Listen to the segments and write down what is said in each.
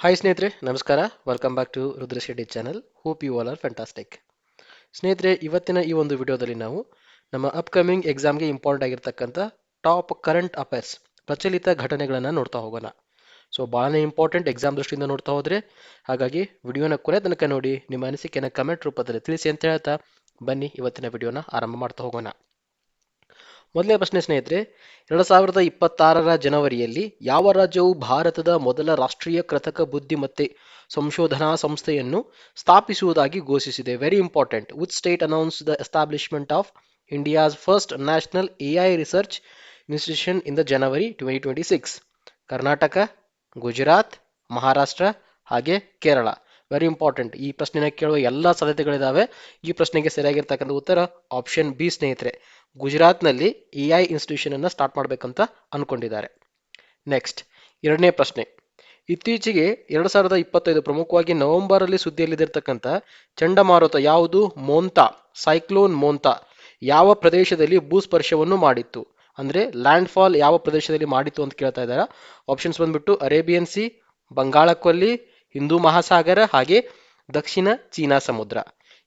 Hi ಸ್ನೇಹಿತರೆ. ನಮಸ್ಕಾರ. Welcome back to Rudra Shetty channel hope you all are fantastic ಸ್ನೇಹಿತರೆ, ಇವತ್ತಿನ ಈ ಒಂದು ವಿಡಿಯೋದಲ್ಲಿ ನಾವು ನಮ್ಮ ಅಪ್ಕಮಿಂಗ್ ಎಕ್ಸಾಮ್ಗೆ ಇಂಪಾರ್ಟೆಂಟ್ ಆಗಿರ್ತಕ್ಕಂಥ ಟಾಪ್ ಕರೆಂಟ್ ಅಫೇರ್ಸ್ ಪ್ರಚಲಿತ ಘಟನೆಗಳನ್ನು ನೋಡ್ತಾ ಹೋಗೋಣ. ಸೊ ಭಾಳನೇ ಇಂಪಾರ್ಟೆಂಟ್ ಎಕ್ಸಾಮ್ ದೃಷ್ಟಿಯಿಂದ ನೋಡ್ತಾ ಹೋದರೆ, ಹಾಗಾಗಿ ವಿಡಿಯೋನ ಕೊನೆ ತನಕ ನೋಡಿ, ನಿಮ್ಮ ಅನಿಸಿಕೆಯನ್ನು ಕಮೆಂಟ್ ರೂಪದಲ್ಲಿ ತಿಳಿಸಿ ಅಂತ ಹೇಳ್ತಾ ಬನ್ನಿ. ಇವತ್ತಿನ ವಿಡಿಯೋನ ಆರಂಭ ಮಾಡ್ತಾ ಹೋಗೋಣ. ಮೊದಲನೇ ಪ್ರಶ್ನೆ ಸ್ನೇಹಿತರೆ, ಎರಡು ಸಾವಿರದ ಇಪ್ಪತ್ತಾರರ ಜನವರಿಯಲ್ಲಿ ಯಾವ ರಾಜ್ಯವು ಭಾರತದ ಮೊದಲ ರಾಷ್ಟ್ರೀಯ ಕೃತಕ ಬುದ್ಧಿಮತ್ತೆ ಸಂಶೋಧನಾ ಸಂಸ್ಥೆಯನ್ನು ಸ್ಥಾಪಿಸುವುದಾಗಿ ಘೋಷಿಸಿದೆ? Very important with state announce the establishment of India's first national AI research institution in the January twenty twenty six Karnataka Gujarat Maharashtra ಹಾಗೆ ಕೇರಳ ವೆರಿ ಇಂಪಾರ್ಟೆಂಟ್ ಈ ಪ್ರಶ್ನೆನ ಕೇಳುವ ಎಲ್ಲ ಸಾಧ್ಯತೆಗಳಿದಾವೆ. ಈ ಪ್ರಶ್ನೆಗೆ ಸರಿಯಾಗಿರ್ತಕ್ಕಂಥ ಉತ್ತರ ಆಪ್ಷನ್ ಬಿ ಸ್ನೇಹಿತರೆ. ಗುಜರಾತ್ನಲ್ಲಿ ಎ ಐ ಇನ್ಸ್ಟಿಟ್ಯೂಷನ್ ಅನ್ನು ಸ್ಟಾರ್ಟ್ ಮಾಡಬೇಕಂತ ಅನ್ಕೊಂಡಿದ್ದಾರೆ. ನೆಕ್ಸ್ಟ್ ಎರಡನೇ ಪ್ರಶ್ನೆ. ಇತ್ತೀಚೆಗೆ ಎರಡು ಸಾವಿರದ ಇಪ್ಪತ್ತೈದು ಪ್ರಮುಖವಾಗಿ ನವೆಂಬರ್ ಅಲ್ಲಿ ಸುದ್ದಿಯಲ್ಲಿದ್ದಿರ್ತಕ್ಕಂಥ ಚಂಡಮಾರುತ ಯಾವುದು? Montha cyclone Montha. ಯಾವ ಪ್ರದೇಶದಲ್ಲಿ ಭೂಸ್ಪರ್ಶವನ್ನು ಮಾಡಿತ್ತು? ಅಂದ್ರೆ ಲ್ಯಾಂಡ್ ಫಾಲ್ ಯಾವ ಪ್ರದೇಶದಲ್ಲಿ ಮಾಡಿತ್ತು ಅಂತ ಕೇಳ್ತಾ ಇದ್ದಾರೆ? ಆಪ್ಷನ್ಸ್ ಬಂದ್ಬಿಟ್ಟು ಅರೇಬಿಯನ್ ಸಿ ಬಂಗಾಳಕೊಲ್ಲಿ ಹಿಂದೂ ಮಹಾಸಾಗರ ಹಾಗೆ ದಕ್ಷಿಣ ಚೀನಾ ಸಮುದ್ರ.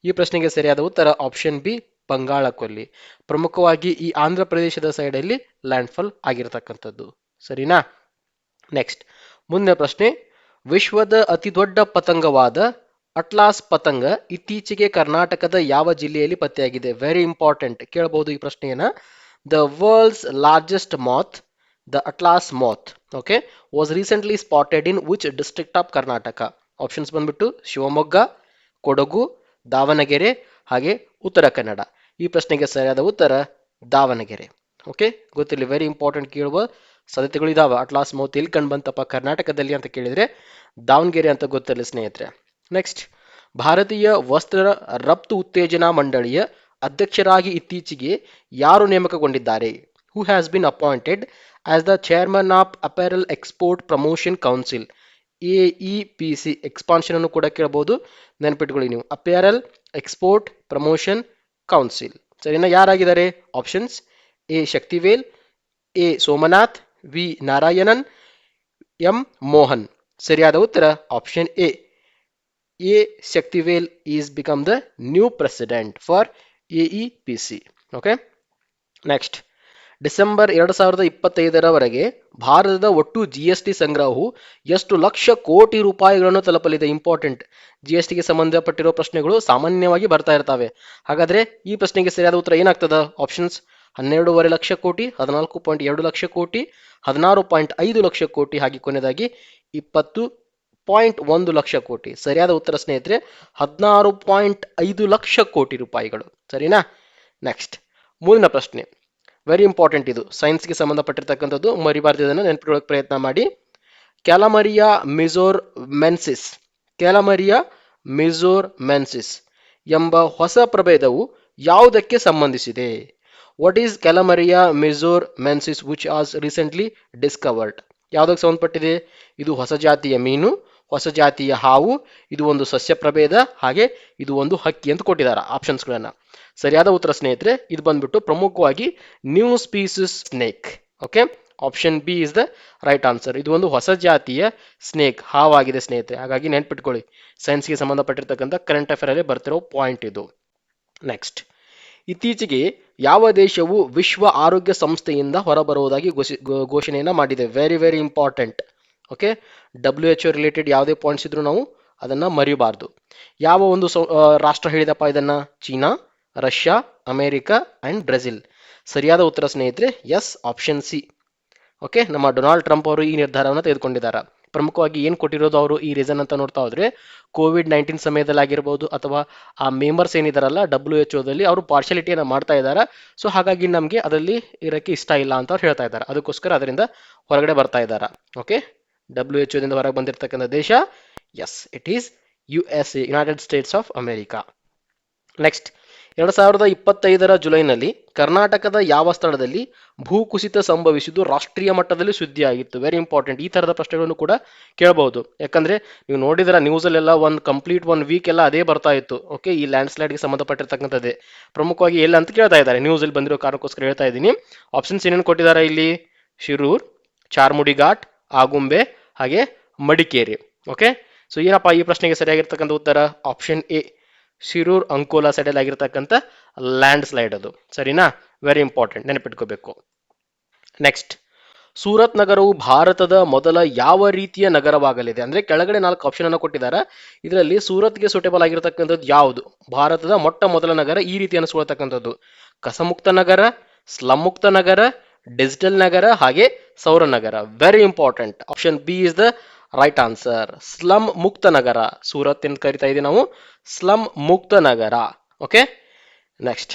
ಈ ಪ್ರಶ್ನೆಗೆ ಸರಿಯಾದ ಉತ್ತರ ಆಪ್ಷನ್ ಬಿ ಬಂಗಾಳ ಕೊಲ್ಲಿ. ಪ್ರಮುಖವಾಗಿ ಈ ಆಂಧ್ರ ಪ್ರದೇಶದ ಸೈಡಲ್ಲಿ ಲ್ಯಾಂಡ್ಫಾಲ್ ಆಗಿರತಕ್ಕಂಥದ್ದು. ಸರಿನಾ? ನೆಕ್ಸ್ಟ್ ಮುಂದಿನ ಪ್ರಶ್ನೆ. ವಿಶ್ವದ ಅತಿ ದೊಡ್ಡ ಪತಂಗವಾದ ಅಟ್ಲಾಸ್ ಪತಂಗ ಇತ್ತೀಚೆಗೆ ಕರ್ನಾಟಕದ ಯಾವ ಜಿಲ್ಲೆಯಲ್ಲಿ ಪತ್ತೆಯಾಗಿದೆ? ವೆರಿ ಇಂಪಾರ್ಟೆಂಟ್ ಕೇಳಬಹುದು ಈ ಪ್ರಶ್ನೆಯನ್ನ. The world's largest moth the atlas moth okay was recently spotted in which district of Karnataka options ಬಂದ್ಬಿಟ್ಟು ಶಿವಮೊಗ್ಗ, ಕೊಡಗು, ದಾವಣಗೆರೆ, ಹಾಗೆ ಉತ್ತರ ಕನ್ನಡ. ಈ ಪ್ರಶ್ನೆಗೆ ಸರಿಯಾದ ಉತ್ತರ ದಾವಣಗೆರೆ ಓಕೆ ಗೊತ್ತಿಲ್ಲ ವೆರಿ ಇಂಪಾರ್ಟೆಂಟ್ ಕೇಳುವ ಸಾಧ್ಯತೆಗಳು ಇದಾವೆ. ಅಟ್ಲಾಸ್ ಮೌತ್ ಎಲ್ಲಿ ಕಂಡು ಬಂತಪ್ಪ? ಕರ್ನಾಟಕದಲ್ಲಿ ಅಂತ ಕೇಳಿದ್ರೆ ದಾವಣಗೆರೆ ಅಂತ ಗೊತ್ತಿರಲಿ ಸ್ನೇಹಿತರೆ. ನೆಕ್ಸ್ಟ್ ಭಾರತೀಯ ವಸ್ತ್ರ ರಫ್ತು ಉತ್ತೇಜನಾ ಮಂಡಳಿಯ ಅಧ್ಯಕ್ಷರಾಗಿ ಇತ್ತೀಚೆಗೆ ಯಾರು ನೇಮಕಗೊಂಡಿದ್ದಾರೆ? Who has been appointed as the chairman of apparel export promotion council A E P C expansion ಅನ್ನು ಕೂಡ ಕೇಳಬಹುದು ನೆನಪಿಟ್ಕೊಳ್ಳಿ ನೀವು. ಅಪೆರಲ್ ಎಕ್ಸ್ಪೋರ್ಟ್ ಪ್ರಮೋಷನ್ ಕೌನ್ಸಿಲ್ ಸರಿನಾ ಯಾರಾಗಿದ್ದಾರೆ? Options A Sakthivel, A Somnath, V Narayanan, M Mohan. ಸರಿಯಾದ ಉತ್ತರ? Option A. A Sakthivel is become the new president for A E P C. Okay next December ಎರಡು ಸಾವಿರದ ಇಪ್ಪತ್ತೈದರವರೆಗೆ ಭಾರತದ ಒಟ್ಟು ಜಿ ಎಸ್ ಟಿ ಸಂಗ್ರಹವು ಎಷ್ಟು ಲಕ್ಷ ಕೋಟಿ ರೂಪಾಯಿಗಳನ್ನು ತಲುಪಲಿದೆ. ಇಂಪಾರ್ಟೆಂಟ್ ಜಿ ಎಸ್ ಟಿಗೆ ಸಂಬಂಧಪಟ್ಟಿರೋ ಪ್ರಶ್ನೆಗಳು ಸಾಮಾನ್ಯವಾಗಿ ಬರ್ತಾ ಇರ್ತವೆ. ಹಾಗಾದ್ರೆ ಈ ಪ್ರಶ್ನೆಗೆ ಸರಿಯಾದ ಉತ್ತರ ಏನಾಗ್ತದ? ಆಪ್ಷನ್ಸ್ ಹನ್ನೆರಡೂವರೆ ಲಕ್ಷ ಕೋಟಿ, ಹದಿನಾಲ್ಕು ಪಾಯಿಂಟ್ ಎರಡು ಲಕ್ಷ ಕೋಟಿ, ಹದಿನಾರು ಪಾಯಿಂಟ್ ಐದು ಲಕ್ಷ ಕೋಟಿ ಹಾಗೆ ಕೊನೆಯದಾಗಿ ಇಪ್ಪತ್ತು ಪಾಯಿಂಟ್ ಒಂದು ಲಕ್ಷ ಕೋಟಿ. ಸರಿಯಾದ ಉತ್ತರ ಸ್ನೇಹಿತರೆ, ಹದಿನಾರು ಪಾಯಿಂಟ್ ಐದು ಲಕ್ಷ ಕೋಟಿ ರೂಪಾಯಿಗಳು. ಸರಿನಾ? ನೆಕ್ಸ್ಟ್ ಮುಂದಿನ ಪ್ರಶ್ನೆ. ವೆರಿ ಇಂಪಾರ್ಟೆಂಟ್ ಇದು. ಸೈನ್ಸ್ಗೆ ಸಂಬಂಧಪಟ್ಟಿರ್ತಕ್ಕಂಥದ್ದು. ಮರಿಬಾರ್ದು ಇದನ್ನು ನೆನಪಿಡೋಕೆ ಪ್ರಯತ್ನ ಮಾಡಿ. ಕ್ಯಾಲಮರಿಯಾ ಮಿಜೋರ್ ಮೆನ್ಸಿಸ್ ಕ್ಯಾಲಮರಿಯಾ ಮಿಜೋರ್ ಮೆನ್ಸಿಸ್ ಎಂಬ ಹೊಸ ಪ್ರಭೇದವು ಯಾವುದಕ್ಕೆ ಸಂಬಂಧಿಸಿದೆ? What is calamaria mizoramensis which as recently discovered ಯಾವುದಕ್ಕೆ ಸಂಬಂಧಪಟ್ಟಿದೆ? ಇದು ಹೊಸ ಜಾತಿಯ ಮೀನು. ಹೊಸ ಜಾತಿಯ ಹಾವು, ಇದು ಒಂದು ಸಸ್ಯ ಪ್ರಭೇದ, ಹಾಗೆ ಇದು ಒಂದು ಹಕ್ಕಿ ಅಂತ ಕೊಟ್ಟಿದ್ದಾರೆ ಆಪ್ಷನ್ಸ್ಗಳನ್ನ ಸರಿಯಾದ ಉತ್ತರ ಸ್ನೇಹಿತರೆ, ಇದು ಬಂದ್ಬಿಟ್ಟು ಪ್ರಮುಖವಾಗಿ new species snake okay option B is the right answer ಇದು ಒಂದು ಹೊಸ ಜಾತಿಯ ಸ್ನೇಕ್ ಹಾವಾಗಿದೆ ಸ್ನೇಹಿತರೆ. ಹಾಗಾಗಿ ನೆನ್ಪಿಟ್ಕೊಳ್ಳಿ ಸೈನ್ಸ್ಗೆ ಸಂಬಂಧಪಟ್ಟಿರ್ತಕ್ಕಂಥ ಕರೆಂಟ್ ಅಫೇರ್ ಅಲ್ಲಿ ಬರ್ತಿರೋ ಪಾಯಿಂಟ್ ಇದು. ನೆಕ್ಸ್ಟ್ ಇತ್ತೀಚೆಗೆ ಯಾವ ದೇಶವು ವಿಶ್ವ ಆರೋಗ್ಯ ಸಂಸ್ಥೆಯಿಂದ ಹೊರಬರುವುದಾಗಿ ಘೋಷಿ ಘೋಷಣೆಯನ್ನು ಮಾಡಿದೆ? Very very important okay? W H related ಯಾವುದೇ ಪಾಯಿಂಟ್ಸ್ ಇದ್ರೂ ನಾವು ಅದನ್ನು ಮರಿಬಾರ್ದು. ಯಾವ ಒಂದು ರಾಷ್ಟ್ರ ಹೇಳಿದಪ್ಪ ಇದನ್ನು? China, Russia, America and Brazil. ಸರಿಯಾದ ಉತ್ತರ ಸ್ನೇಹಿತರೆ ಎಸ್ ಆಪ್ಷನ್ ಸಿ ಓಕೆ? ನಮ್ಮ ಡೊನಾಲ್ಡ್ ಟ್ರಂಪ್ ಅವರು ಈ ನಿರ್ಧಾರವನ್ನು ತೆಗೆದುಕೊಂಡಿದ್ದಾರೆ. ಪ್ರಮುಖವಾಗಿ ಏನು ಕೊಟ್ಟಿರೋದು ಅವರು ಈ ರೀಸನ್ ಅಂತ ನೋಡ್ತಾ ಹೋದ್ರೆ ಕೋವಿಡ್ ನೈನ್ಟೀನ್ ಸಮಯದಲ್ಲಿ ಆಗಿರ್ಬೋದು ಅಥವಾ ಆ ಮೆಂಬರ್ಸ್ ಏನಿದಾರಲ್ಲ ಡಬ್ಲ್ಯೂ ಎಚ್ ಓದಲ್ಲಿ ಅವರು ಪಾರ್ಶಾಲಿಟಿಯನ್ನು ಮಾಡ್ತಾ ಇದ್ದಾರೆ. ಸೊ ಹಾಗಾಗಿ ನಮಗೆ ಅದರಲ್ಲಿ ಇರೋಕ್ಕೆ ಇಷ್ಟ ಇಲ್ಲ ಅಂತ ಅವ್ರು ಹೇಳ್ತಾ ಇದ್ದಾರೆ. ಅದಕ್ಕೋಸ್ಕರ ಅದರಿಂದ ಹೊರಗಡೆ ಬರ್ತಾ ಇದ್ದಾರೆ. ಓಕೆ? ಡಬ್ಲ್ಯೂ ಎಚ್ ಓದಿಂದ ಹೊರಗೆ ಬಂದಿರತಕ್ಕಂಥ ದೇಶ. Yes it is U S A United States of America next ಎರಡು ಸಾವಿರದ ಇಪ್ಪತ್ತೈದರ ಜುಲೈನಲ್ಲಿ ಕರ್ನಾಟಕದ ಯಾವ ಸ್ಥಳದಲ್ಲಿ ಭೂಕುಸಿತ ಸಂಭವಿಸಿದ್ದು ರಾಷ್ಟ್ರೀಯ ಮಟ್ಟದಲ್ಲಿ ಸುದ್ದಿಯಾಗಿತ್ತು? ವೆರಿ ಇಂಪಾರ್ಟೆಂಟ್ ಈ ಥರದ ಪ್ರಶ್ನೆಗಳನ್ನು ಕೂಡ ಕೇಳಬಹುದು. ಯಾಕಂದ್ರೆ ನೀವು ನೋಡಿದ್ರ ನ್ಯೂಸಲ್ಲೆಲ್ಲ ಒಂದು ಕಂಪ್ಲೀಟ್ ಒನ್ ವೀಕ್ ಎಲ್ಲ ಅದೇ ಬರ್ತಾ ಇತ್ತು. ಓಕೆ ಈ ಲ್ಯಾಂಡ್ ಸ್ಲೈಡ್ಗೆ ಸಂಬಂಧಪಟ್ಟಿರ್ತಕ್ಕಂಥದ್ದೇ. ಪ್ರಮುಖವಾಗಿ ಎಲ್ಲ ಅಂತ ಕೇಳ್ತಾ ಇದ್ದಾರೆ. ನ್ಯೂಸಲ್ಲಿ ಬಂದಿರೋ ಕಾರಣಕ್ಕೋಸ್ಕರ ಹೇಳ್ತಾ ಇದ್ದೀನಿ. ಆಪ್ಷನ್ಸ್ ಏನೇನು ಕೊಟ್ಟಿದ್ದಾರೆ ಇಲ್ಲಿ? ಶಿರೂರ್, ಚಾರ್ಮುಡಿ ಘಾಟ್, ಆಗುಂಬೆ ಹಾಗೆ ಮಡಿಕೇರಿ. ಓಕೆ ಸೊ ಏನಪ್ಪ ಈ ಪ್ರಶ್ನೆಗೆ ಸರಿಯಾಗಿರ್ತಕ್ಕಂಥ ಉತ್ತರ? ಆಪ್ಷನ್ ಎ ಶಿರೂರ್ ಅಂಕೋಲಾ ಸೈಡಲ್ಲಿ ಆಗಿರ್ತಕ್ಕಂಥ ಲ್ಯಾಂಡ್ ಸ್ಲೈಡ್ ಅದು. ಸರಿನಾ? ವೆರಿ ಇಂಪಾರ್ಟೆಂಟ್ ನೆನಪಿಟ್ಕೋಬೇಕು. ನೆಕ್ಸ್ಟ್ ಸೂರತ್ ನಗರವು ಭಾರತದ ಮೊದಲ ಯಾವ ರೀತಿಯ ನಗರವಾಗಲಿದೆ? ಅಂದ್ರೆ ಕೆಳಗಡೆ ನಾಲ್ಕು ಆಪ್ಷನ್ ಅನ್ನು ಕೊಟ್ಟಿದ್ದಾರೆ. ಇದರಲ್ಲಿ ಸೂರತ್ಗೆ ಸೂಟೇಬಲ್ ಆಗಿರತಕ್ಕಂಥದ್ದು ಯಾವುದು? ಭಾರತದ ಮೊಟ್ಟ ಮೊದಲ ನಗರ ಈ ರೀತಿ ಅನಿಸ್ಕೊಳ್ತಕ್ಕಂಥದ್ದು ಕಸಮುಕ್ತ ನಗರ ಸ್ಲಮ್ ಮುಕ್ತ ನಗರ ಡಿಜಿಟಲ್ ನಗರ ಹಾಗೆ ಸೌರ ನಗರ. Very important option B is the right answer slum ಮುಕ್ತ ನಗರ. ಸೂರತ್ ಎಂದು ಕರಿತಾ ಇದೀವಿ ನಾವು. ಸ್ಲಮ್ ಮುಕ್ತ ನಗರ. Okay next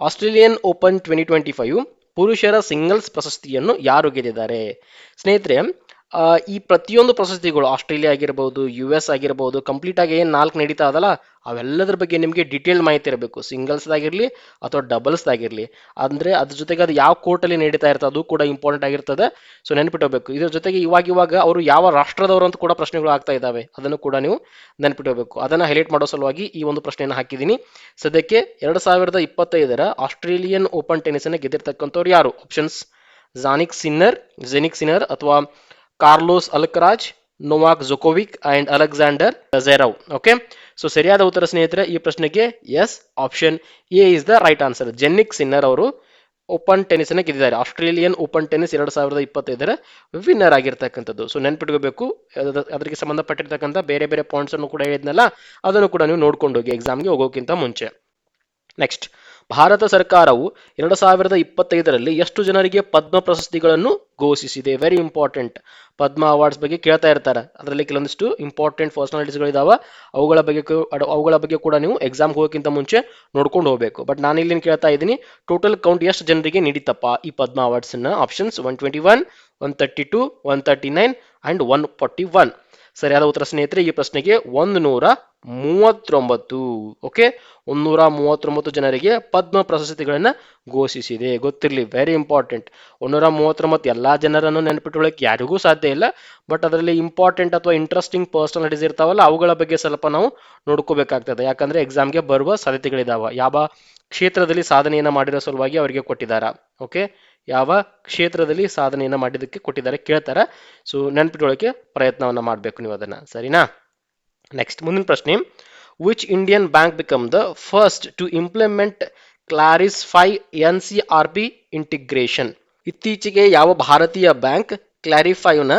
Australian Open twenty twenty five ಪುರುಷರ ಸಿಂಗಲ್ಸ್ ಪ್ರಶಸ್ತಿಯನ್ನು ಯಾರು ಗೆದ್ದಿದ್ದಾರೆ? ಸ್ನೇಹಿತರೆ ಈ ಪ್ರತಿಯೊಂದು ಪ್ರಶಸ್ತಿಗಳು ಆಸ್ಟ್ರೇಲಿಯಾ ಆಗಿರ್ಬೋದು ಯು ಎಸ್ ಆಗಿರ್ಬೋದು ಕಂಪ್ಲೀಟ್ ಆಗಿ ಏನು ನಾಲ್ಕು ನಡೀತಾ ಅದಲ್ಲ, ಅವೆಲ್ಲದ್ರ ಬಗ್ಗೆ ನಿಮಗೆ ಡಿಟೇಲ್ ಮಾಹಿತಿ ಇರಬೇಕು. ಸಿಂಗಲ್ಸ್ದಾಗಿರಲಿ ಅಥವಾ ಡಬಲ್ಸ್ದಾಗಿರಲಿ ಅಂದರೆ ಅದ್ರ ಜೊತೆಗೆ ಅದು ಯಾವ ಕೋರ್ಟಲ್ಲಿ ನಡೀತಾ ಇರ್ತದೆ ಅದು ಕೂಡ ಇಂಪಾರ್ಟೆಂಟ್ ಆಗಿರ್ತದೆ. ಸೊ ನೆನ್ಪಿಟ್ಟೋಗ್ಬೇಕು ಇದ್ರ ಜೊತೆಗೆ ಇವಾಗ ಇವಾಗ ಅವರು ಯಾವ ರಾಷ್ಟ್ರದವರು ಅಂತ ಕೂಡ ಪ್ರಶ್ನೆಗಳು ಆಗ್ತಾ ಇದ್ದಾವೆ. ಅದನ್ನು ಕೂಡ ನೀವು ನೆನ್ಪಿಟ್ಟೋಗ್ಬೇಕು ಅದನ್ನು ಹೈಲೈಟ್ ಮಾಡೋ ಸಲುವಾಗಿ ಈ ಒಂದು ಪ್ರಶ್ನೆಯನ್ನು ಹಾಕಿದ್ದೀನಿ. ಸದ್ಯಕ್ಕೆ ಎರಡು ಸಾವಿರದ ಇಪ್ಪತ್ತೈದರ ಆಸ್ಟ್ರೇಲಿಯನ್ ಓಪನ್ ಟೆನಿಸನ್ನು ಗೆದ್ದಿರ್ತಕ್ಕಂಥವ್ರು ಯಾರು? Options Jannik Sinner Jannik Sinner ಅಥವಾ Carlos Alcaraz, Novak Djokovic and Alexander Zverev okay so ಸರಿಯಾದ ಉತ್ತರ ಸ್ನೇಹಿತರೆ, ಈ ಪ್ರಶ್ನೆಗೆ yes option A is the right answer Jannik Sinner ಅವರು ಓಪನ್ ಟೆನಿಸ್ ಅನ್ನ ಗೆದ್ದಿದ್ದಾರೆ. ಆಸ್ಟ್ರೇಲಿಯನ್ ಓಪನ್ ಟೆನಿಸ್ ಎರಡ್ ಸಾವಿರದ ಇಪ್ಪತ್ತೈದರ ವಿನ್ನರ್ ಆಗಿರ್ತಕ್ಕಂಥದ್ದು. ಸೊ ನೆನ್ಪಿಟ್ಕೋಬೇಕು ಅದಕ್ಕೆ ಸಂಬಂಧಪಟ್ಟಿರ್ತಕ್ಕಂಥ ಬೇರೆ ಬೇರೆ ಪಾಯಿಂಟ್ಸ್ ಅನ್ನು ಕೂಡ ಹೇಳಿದ್ನಲ್ಲ, ಅದನ್ನು ಕೂಡ ನೀವು ನೋಡ್ಕೊಂಡು ಹೋಗಿ ಎಕ್ಸಾಮ್ಗೆ ಹೋಗೋಕ್ಕಿಂತ ಮುಂಚೆ. ನೆಕ್ಸ್ಟ್ ಭಾರತ ಸರ್ಕಾರವು ಎರಡು ಸಾವಿರದ ಇಪ್ಪತ್ತೈದರಲ್ಲಿ ಎಷ್ಟು ಜನರಿಗೆ ಪದ್ಮ ಪ್ರಶಸ್ತಿಗಳನ್ನು ಘೋಷಿಸಿದೆ. ವೆರಿ ಇಂಪಾರ್ಟೆಂಟ್ ಪದ್ಮ ಅವಾರ್ಡ್ಸ್ ಬಗ್ಗೆ ಕೇಳ್ತಾ ಇರ್ತಾರೆ. ಅದರಲ್ಲಿ ಕೆಲವೊಂದಿಷ್ಟು ಇಂಪಾರ್ಟೆಂಟ್ ಪರ್ಸನಾಲಿಟೀಸ್ಗಳಿದಾವೆ ಅವುಗಳ ಬಗ್ಗೆ ಅವುಗಳ ಬಗ್ಗೆ ಕೂಡ ನೀವು ಎಕ್ಸಾಮ್ ಹೋಗೋಕ್ಕಿಂತ ಮುಂಚೆ ನೋಡ್ಕೊಂಡು ಹೋಗಬೇಕು. ಬಟ್ ನಾನು ಇಲ್ಲಿ ಕೇಳ್ತಾ ಇದ್ದೀನಿ ಟೋಟಲ್ ಕೌಂಟ್ ಎಷ್ಟು ಜನರಿಗೆ ನೀಡಿತಪ್ಪ ಈ Padma ಅವಾರ್ಡ್ಸನ್ನ options one twenty one one thirty two one thirty nine and one forty one ಸರಿಯಾದ ಉತ್ತರ ಸ್ನೇಹಿತರೆ, ಈ ಪ್ರಶ್ನೆಗೆ ಒಂದು ನೂರ ಮೂವತ್ತೊಂಬತ್ತು ಓಕೆ ಒಂದೂರ ಮೂವತ್ತೊಂಬತ್ತು ಜನರಿಗೆ ಪದ್ಮ ಪ್ರಶಸ್ತಿಗಳನ್ನು ಘೋಷಿಸಿದೆ. ಗೊತ್ತಿರಲಿ ವೆರಿ ಇಂಪಾರ್ಟೆಂಟ್ ಒಂದೂರ ಮೂವತ್ತೊಂಬತ್ತು ಎಲ್ಲ ಜನರನ್ನು ನೆನಪಿಟ್ಕೊಳ್ಳೋಕೆ ಯಾರಿಗೂ ಸಾಧ್ಯ ಇಲ್ಲ. ಬಟ್ ಅದರಲ್ಲಿ ಇಂಪಾರ್ಟೆಂಟ್ ಅಥವಾ ಇಂಟ್ರೆಸ್ಟಿಂಗ್ ಪರ್ಸನಾಲಿಟೀಸ್ ಇರ್ತಾವಲ್ಲ, ಅವುಗಳ ಬಗ್ಗೆ ಸ್ವಲ್ಪ ನಾವು ನೋಡ್ಕೋಬೇಕಾಗ್ತದೆ. ಯಾಕಂದ್ರೆ ಎಕ್ಸಾಮ್ಗೆ ಬರುವ ಸಾಧ್ಯತೆಗಳಿದಾವ. ಯಾವ ಕ್ಷೇತ್ರದಲ್ಲಿ ಸಾಧನೆಯನ್ನು ಮಾಡಿರೋ ಸಲುವಾಗಿ ಅವರಿಗೆ ಕೊಟ್ಟಿದ್ದಾರೆ ಓಕೆ ಯಾವ ಕ್ಷೇತ್ರದಲ್ಲಿ ಸಾಧನೆಯನ್ನು ಮಾಡಿದ್ದಕ್ಕೆ ಕೊಟ್ಟಿದ್ದಾರೆ ಕೇಳ್ತಾರೆ. ಸೊ ನೆನ್ಪಿಟ್ಕೊಳ್ಳೋಕೆ ಪ್ರಯತ್ನವನ್ನು ಮಾಡಬೇಕು ನೀವು ಅದನ್ನು. ಸರಿನಾ? ನೆಕ್ಸ್ಟ್ ಮುಂದಿನ ಪ್ರಶ್ನೆ. Which Indian bank become the first to implement Clari5 N C R B integration ಇತ್ತೀಚೆಗೆ ಯಾವ ಭಾರತೀಯ ಬ್ಯಾಂಕ್ ಕ್ಲಾರಿಫೈನ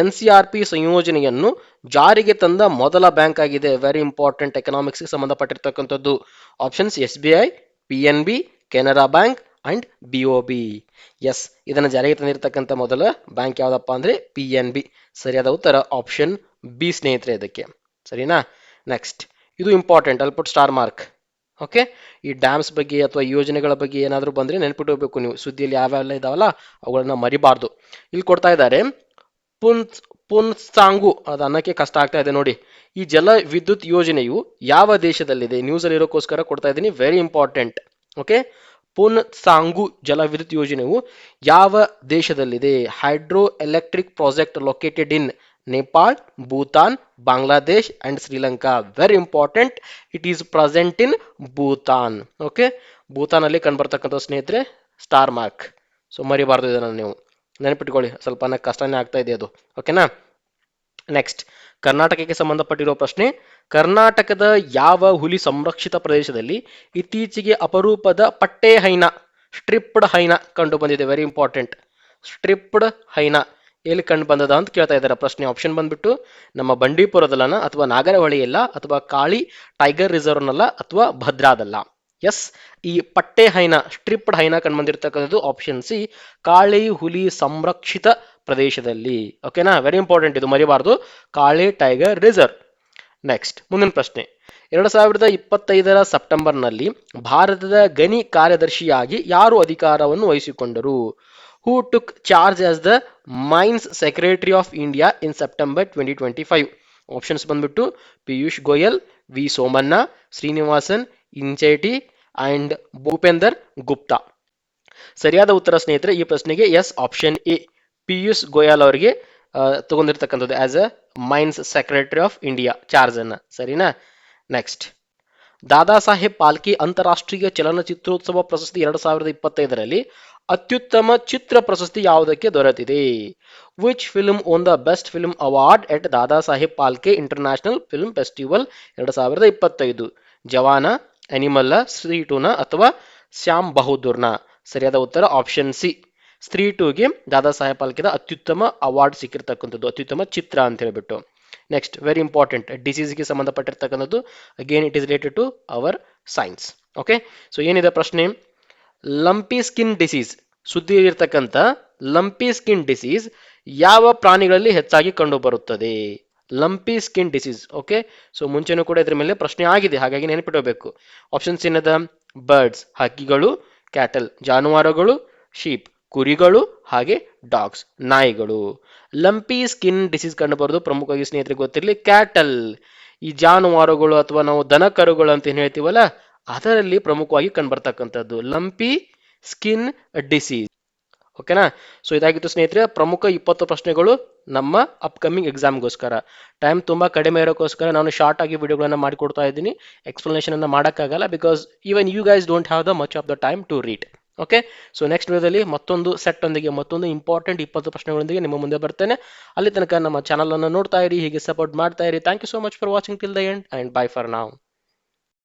ಎನ್ ಸಿ ಆರ್ ಪಿ ಸಂಯೋಜನೆಯನ್ನು ಜಾರಿಗೆ ತಂದ ಮೊದಲ ಬ್ಯಾಂಕ್ ಆಗಿದೆ. ವೆರಿ ಇಂಪಾರ್ಟೆಂಟ್ ಎಕನಾಮಿಕ್ಸ್ಗೆ ಸಂಬಂಧಪಟ್ಟಿರ್ತಕ್ಕಂಥದ್ದು. Options S B I P N B Canara bank and B O B S ಇದನ್ನು ಜಾರಿಗೆ ತಂದಿರತಕ್ಕಂಥ ಮೊದಲ ಬ್ಯಾಂಕ್ ಯಾವುದಪ್ಪ ಅಂದರೆ ಪಿ ಎನ್ ಬಿ ಸರಿಯಾದ ಉತ್ತರ ಆಪ್ಷನ್ ಬಿ ಸ್ನೇಹಿತರೆ ಇದಕ್ಕೆ. ಸರಿನಾ? ನೆಕ್ಸ್ಟ್ ಇದು ಇಂಪಾರ್ಟೆಂಟ್ ಅಲ್ಪುಟ್ ಸ್ಟಾರ್ ಮಾರ್ಕ್ ಓಕೆ ಈ ಡ್ಯಾಮ್ಸ್ ಬಗ್ಗೆ ಅಥವಾ ಯೋಜನೆಗಳ ಬಗ್ಗೆ ಏನಾದರೂ ಬಂದರೆ ನೆನ್ಪಿಟ್ಕೋಬೇಕು ನೀವು. ಸುದ್ದಿಯಲ್ಲಿ ಯಾವ್ಯಾವೆಲ್ಲ ಇದಾವಲ್ಲ, ಅವುಗಳನ್ನ ಮರಿಬಾರ್ದು. ಇಲ್ಲಿ ಕೊಡ್ತಾ ಇದ್ದಾರೆ ಪುನ್ ಪುನ್ಸಾಂಗು. ಅದು ಅನ್ನಕ್ಕೆ ಕಷ್ಟ ಆಗ್ತಾ ಇದೆ ನೋಡಿ. ಈ ಜಲ ವಿದ್ಯುತ್ ಯೋಜನೆಯು ಯಾವ ದೇಶದಲ್ಲಿದೆ? ನ್ಯೂಸಲ್ಲಿ ಇರೋಕ್ಕೋಸ್ಕರ ಕೊಡ್ತಾ ಇದ್ದೀನಿ. Very important okay Punatsangchhu ಜಲ ವಿದ್ಯುತ್ ಯೋಜನೆಯು ಯಾವ ದೇಶದಲ್ಲಿದೆ? Hydroelectric project located in Nepal, Bhutan, Bangladesh and Sri Lanka. Very important it is present in Bhutan. Okay ಭೂತಾನಲ್ಲಿ ಕಂಡುಬರ್ತಕ್ಕಂಥ ಸ್ನೇಹಿತರೆ ಸ್ಟಾರ್ ಮಾರ್ಕ್ ಸೊ ಮರಿಬಾರ್ದು ಇದನ್ನು ನೀವು. ನೆನಪಿಟ್ಕೊಳ್ಳಿ. ಸ್ವಲ್ಪ ಕಷ್ಟನೇ ಆಗ್ತಾ ಇದೆ ಅದು. ಓಕೆನಾ ನೆಕ್ಸ್ಟ್ ಕರ್ನಾಟಕಕ್ಕೆ ಸಂಬಂಧಪಟ್ಟಿರೋ ಪ್ರಶ್ನೆ, ಕರ್ನಾಟಕದ ಯಾವ ಹುಲಿ ಸಂರಕ್ಷಿತ ಪ್ರದೇಶದಲ್ಲಿ ಇತ್ತೀಚೆಗೆ ಅಪರೂಪದ ಪಟ್ಟೆ ಹೈನ, ಸ್ಟ್ರಿಪ್ಡ್ ಹೈನ ಕಂಡು ಬಂದಿದೆ? ವೆರಿ ಇಂಪಾರ್ಟೆಂಟ್ ಸ್ಟ್ರಿಪ್ಡ್ ಹೈನ ಎಲ್ಲಿ ಕಂಡು ಬಂದದ ಅಂತ ಕೇಳ್ತಾ ಇದ್ದಾರೆ. ಪ್ರಶ್ನೆ ಆಪ್ಷನ್ ಬಂದ್ಬಿಟ್ಟು ನಮ್ಮ ಬಂಡೀಪುರದಲ್ಲನ ಅಥವಾ ನಾಗರಹೊಳೆಯಲ್ಲ ಅಥವಾ ಕಾಳಿ ಟೈಗರ್ ರಿಸರ್ವ್ನಲ್ಲ ಅಥವಾ ಭದ್ರಾದಲ್ಲ? ಎಸ್ ಈ ಪಟ್ಟೆ ಹೈನ, ಸ್ಟ್ರಿಪ್ಡ್ ಹೈನ ಕಂಡು ಬಂದಿರತಕ್ಕಂಥದ್ದು ಆಪ್ಷನ್ ಸಿ, ಕಾಳಿ ಹುಲಿ ಸಂರಕ್ಷಿತ ಪ್ರದೇಶದಲ್ಲಿ. ಓಕೆನಾ ವೆರಿ ಇಂಪಾರ್ಟೆಂಟ್ ಇದು ಮರಿಬಾರ್ದು. ಕಾಳಿ ಟೈಗರ್ ರಿಸರ್ವ್ ನೆಕ್ಸ್ಟ್ ಮುಂದಿನ ಪ್ರಶ್ನೆ. ಎರಡು ಸಾವಿರದ ಇಪ್ಪತ್ತೈದರ ಸೆಪ್ಟೆಂಬರ್ನಲ್ಲಿ ಭಾರತದ ಗಣಿ ಕಾರ್ಯದರ್ಶಿಯಾಗಿ ಯಾರು ಅಧಿಕಾರವನ್ನು ವಹಿಸಿಕೊಂಡರು? Who took charge as the mines secretary of India in September twenty twenty five options ಬಂದ್ಬಿಟ್ಟು ಪಿಯೂಷ್ ಗೋಯಲ್, ವಿ ಸೋಮಣ್ಣ, ಶ್ರೀನಿವಾಸನ್, ಇಂಚೇಟಿ ಅಂಡ್ ಭೂಪೇಂದರ್ ಗುಪ್ತಾ. ಸರಿಯಾದ ಉತ್ತರ ಸ್ನೇಹಿತರೆ, ಈ ಪ್ರಶ್ನೆಗೆ yes option A Piyush Goyal ಅವರಿಗೆ ತಗೊಂಡಿರ್ತಕ್ಕಂಥದ್ದು as a mines secretary of India charge ಅನ್ನ. ಸರಿನಾ? ನೆಕ್ಸ್ಟ್ ದಾದಾ ಸಾಹೇಬ್ ಪಾಲ್ಕಿ ಅಂತಾರಾಷ್ಟ್ರೀಯ ಚಲನಚಿತ್ರೋತ್ಸವ ಪ್ರಶಸ್ತಿ ಎರಡು ಸಾವಿರದ ಇಪ್ಪತ್ತೈದರಲ್ಲಿ ಅತ್ಯುತ್ತಮ ಚಿತ್ರ ಪ್ರಶಸ್ತಿ ಯಾವುದಕ್ಕೆ ದೊರೆತಿದೆ? Which film won the best film award at Dada Saheb Phalke international film festival ಎರಡು ಸಾವಿರದ ಇಪ್ಪತ್ತೈದು? ಜವಾನ, ಅನಿಮಲ್ಲ ಸ್ತ್ರೀ ಟೂನ ಅಥವಾ ಶ್ಯಾಮ್ ಬಹದ್ದೂರ್ನ ಸರಿಯಾದ ಉತ್ತರ ಆಪ್ಷನ್ ಸಿ ಸ್ತ್ರೀ ಟೂಗೆ ದಾದಾ ಸಾಹೇಬ್ ಪಾಲ್ಕಿದ ಅತ್ಯುತ್ತಮ ಅವಾರ್ಡ್ ಸಿಕ್ಕಿರ್ತಕ್ಕಂಥದ್ದು, ಅತ್ಯುತ್ತಮ ಚಿತ್ರ ಅಂತ ಹೇಳ್ಬಿಟ್ಟು. ನೆಕ್ಸ್ಟ್ ವೆರಿ ಇಂಪಾರ್ಟೆಂಟ್ ಡಿಸೀಸ್ಗೆ ಸಂಬಂಧಪಟ್ಟಿರ್ತಕ್ಕಂಥದ್ದು again it is related to our science okay so ಏನಿದೆ ಪ್ರಶ್ನೆ? ಲಂಪಿ ಸ್ಕಿನ್ ಡಿಸೀಸ್ ಸುದ್ದಿ ಇರ್ತಕ್ಕಂಥ ಲಂಪಿ ಸ್ಕಿನ್ ಡಿಸೀಸ್ ಯಾವ ಪ್ರಾಣಿಗಳಲ್ಲಿ ಹೆಚ್ಚಾಗಿ ಕಂಡುಬರುತ್ತದೆ? Lumpy skin disease okay so ಮುಂಚೆನೂ ಕೂಡ ಇದ್ರ ಮೇಲೆ ಪ್ರಶ್ನೆ ಆಗಿದೆ, ಹಾಗಾಗಿ ನೆನಪಿಡಬೇಕು ಆಪ್ಷನ್ಸ್ ಏನದ? ಬರ್ಡ್ಸ್ ಹಕ್ಕಿಗಳು ಕ್ಯಾಟಲ್ ಜಾನುವಾರುಗಳು ಶೀಪ್ ಕುರಿಗಳು ಹಾಗೆ ಡಾಗ್ಸ್, ನಾಯಿಗಳು. ಲಂಪಿ ಸ್ಕಿನ್ ಡಿಸೀಸ್ ಕಂಡುಬರೋದು ಪ್ರಮುಖವಾಗಿ ಸ್ನೇಹಿತರಿಗೆ ಗೊತ್ತಿರಲಿ, ಕ್ಯಾಟಲ್. ಈ ಜಾನುವಾರುಗಳು ಅಥವಾ ನಾವು ದನ ಕರುಗಳು ಅಂತ ಏನು ಹೇಳ್ತೀವಲ್ಲ, ಅದರಲ್ಲಿ ಪ್ರಮುಖವಾಗಿ ಕಂಡುಬರ್ತಕ್ಕಂಥದ್ದು ಲಂಪಿ ಸ್ಕಿನ್ ಡಿಸೀಸ್. ಓಕೆನಾ? ಸೊ ಇದಾಗಿತ್ತು ಸ್ನೇಹಿತರೆ, ಪ್ರಮುಖ ಇಪ್ಪತ್ತು ಪ್ರಶ್ನೆಗಳು ನಮ್ಮ ಅಪ್ಕಮಿಂಗ್ ಎಕ್ಸಾಮ್ಗೋಸ್ಕರ ಟೈಮ್ ತುಂಬ ಕಡಿಮೆ ಇರೋಕ್ಕೋಸ್ಕರ ನಾನು ಶಾರ್ಟ್ ಆಗಿ ವಿಡಿಯೋಗಳನ್ನು ಮಾಡಿಕೊಡ್ತಾ ಇದ್ದೀನಿ. ಎಕ್ಸ್ಪ್ಲನೇಷನ್ ಅನ್ನು ಮಾಡೋಕ್ಕಾಗಲ್ಲ because even you guys don't have the much of the time to read okay so next ವಿಡಿಯೋದಲ್ಲಿ ಮತ್ತೊಂದು ಸೆಟ್ ಒಂದಿಗೆ, ಮತ್ತೊಂದು ಇಂಪಾರ್ಟೆಂಟ್ ಇಪ್ಪತ್ತು ಪ್ರಶ್ನೆಗಳೊಂದಿಗೆ ನಿಮ್ಮ ಮುಂದೆ ಬರ್ತೇನೆ. ಅಲ್ಲಿ ತನಕ ನಮ್ಮ ಚಾನಲನ್ನು ನೋಡ್ತಾ ಇರಿ, ಹೀಗೆ ಸಪೋರ್ಟ್ ಮಾಡ್ತಾ ಇರಿ. Thank you so much for watching till the end and bye for now